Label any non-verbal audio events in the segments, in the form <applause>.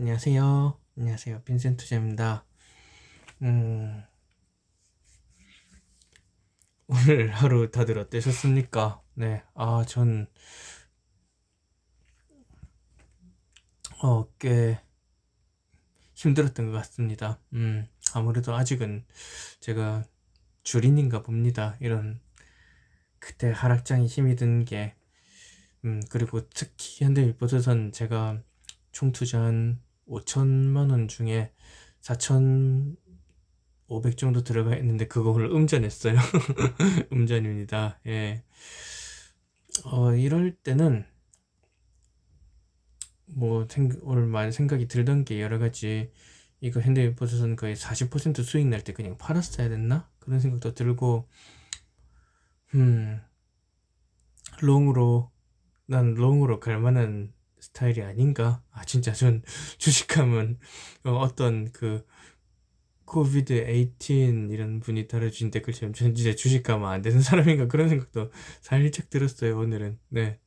안녕하세요. 안녕하세요. 빈센트 제입니다. 음, 오늘 하루 다들 어떠셨습니까? 네, 아, 전, 어, 꽤 힘들었던 것 같습니다. 음, 아무래도 아직은 제가 주린인가 봅니다. 이런, 그때 하락장에 힘이 든 게, 음, 그리고 특히 현대미포트선 제가 총 투자한 5천만 원 중에 4,500 정도 들어가 있는데 그걸 음전했어요. <laughs> 음전입니다. 예. 어, 이럴 때는 뭐 생, 오늘 많이 생각이 들던 게 여러 가지 이거 현대미포트선 거의 40% 수익 날 때 그냥 팔았어야 됐나? 그런 생각도 들고 음 롱으로 난 롱으로 갈 만한 스타일이 아닌가? 아, 진짜 전 <laughs> 주식하면 어, 어떤 그 코비드 18 이런 분이 달아주신 댓글처럼 전 진짜 주식하면 안 되는 <laughs> 사람인가 그런 생각도 살짝 들었어요, 오늘은. 네.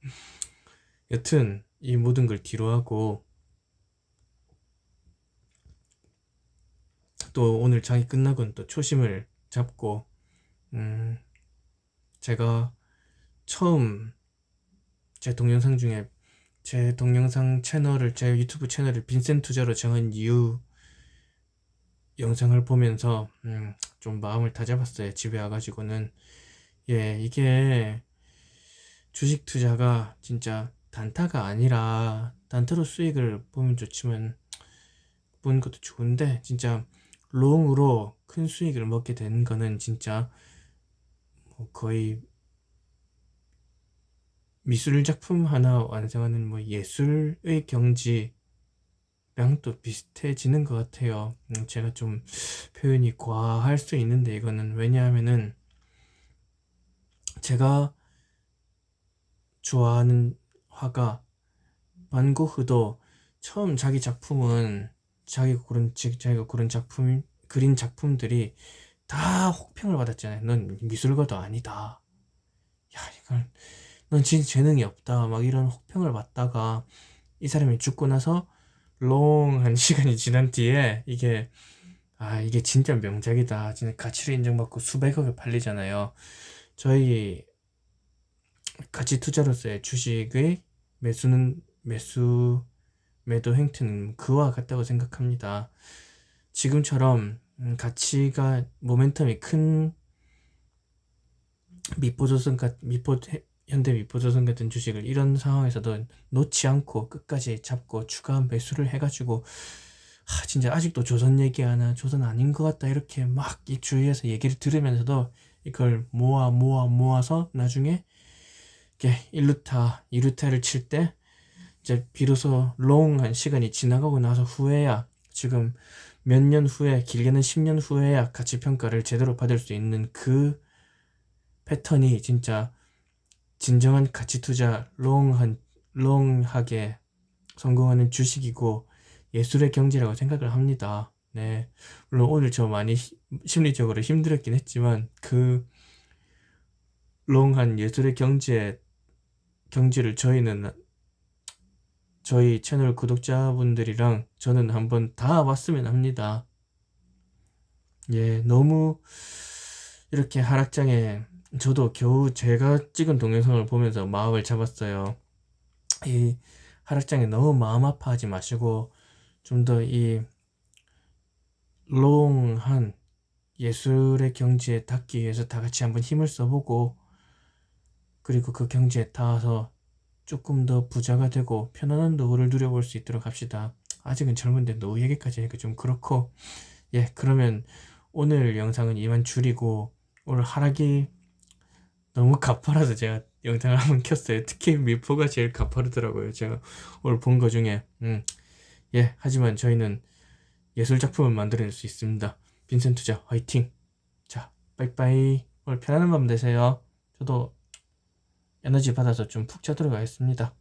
여튼 이 모든 걸 뒤로 하고 또 오늘 장이 끝나고는 또 초심을 잡고 음 제가 처음 제 동영상 중에 제 동영상 채널을 제 유튜브 채널을 빈센 투자로 정한 이유 영상을 보면서 음, 좀 마음을 다잡았어요. 집에 와가지고는 예 이게 주식 투자가 진짜 단타가 아니라 단타로 수익을 보면 좋지만 보는 것도 좋은데 진짜 롱으로 큰 수익을 먹게 된 거는 진짜 뭐 거의 미술 작품 하나 완성하는 뭐 예술의 경지랑 또 비슷해지는 것 같아요. 음, 제가 좀 표현이 과할 수 있는데 이거는 왜냐하면은 제가 좋아하는 화가 반 고흐도 처음 자기 작품은 자기가 고른 자기가 고른 작품 그린 작품들이 다 혹평을 받았잖아요. 넌 미술가도 아니다. 야 이걸 넌 진짜 재능이 없다. 막 이런 혹평을 받다가 이 사람이 죽고 나서 롱한 <laughs> 시간이 지난 뒤에 이게 아 이게 진짜 명작이다. 진짜 가치를 인정받고 수백억에 팔리잖아요. 저희 가치 투자로서의 주식의 매수는 매수 매도 행태는 그와 같다고 생각합니다. 지금처럼 음, 가치가 모멘텀이 큰 미포조선 같 미포 현대 미포조선 같은 주식을 이런 상황에서도 놓지 않고 끝까지 잡고 추가 매수를 해가지고 하, 진짜 아직도 조선 얘기하나 조선 아닌 것 같다 이렇게 막 이 주위에서 얘기를 들으면서도 이걸 모아 모아 모아서 나중에 이렇게 1루타 2루타를 칠 때 이제 비로소 롱한 시간이 지나가고 나서 후에야 지금 몇 년 후에 길게는 10년 후에야 가치 평가를 제대로 받을 수 있는 그 패턴이 진짜 진정한 가치 투자 롱한 롱하게 성공하는 주식이고 예술의 경지라고 생각을 합니다. 네. 물론 오늘 저 많이 심리적으로 힘들었긴 했지만 그 롱한 예술의 경지에 경지를 저희는 저희 채널 구독자분들이랑 저는 한번 다 왔으면 합니다. 예, 너무 이렇게 하락장에 저도 겨우 제가 찍은 동영상을 보면서 마음을 잡았어요. 이 하락장에 너무 마음 아파하지 마시고 좀 더 이 롱한 예술의 경지에 닿기 위해서 다 같이 한번 힘을 써보고 그리고 그 경지에 닿아서 조금 더 부자가 되고 편안한 노후를 누려볼 수 있도록 합시다. 아직은 젊은데 노후 얘기까지 하니까 좀 그렇고 예 그러면 오늘 영상은 이만 줄이고 오늘 하락이 너무 가파라서 제가 영상을 한번 켰어요. 특히 미포가 제일 가파르더라고요. 제가 오늘 본 거 중에. 음. 예, 하지만 저희는 예술 작품을 만들어낼 수 있습니다. 빈센 투자 화이팅! 자, 빠이빠이. 오늘 편안한 밤 되세요. 저도 에너지 받아서 좀 푹 자도록 하겠습니다.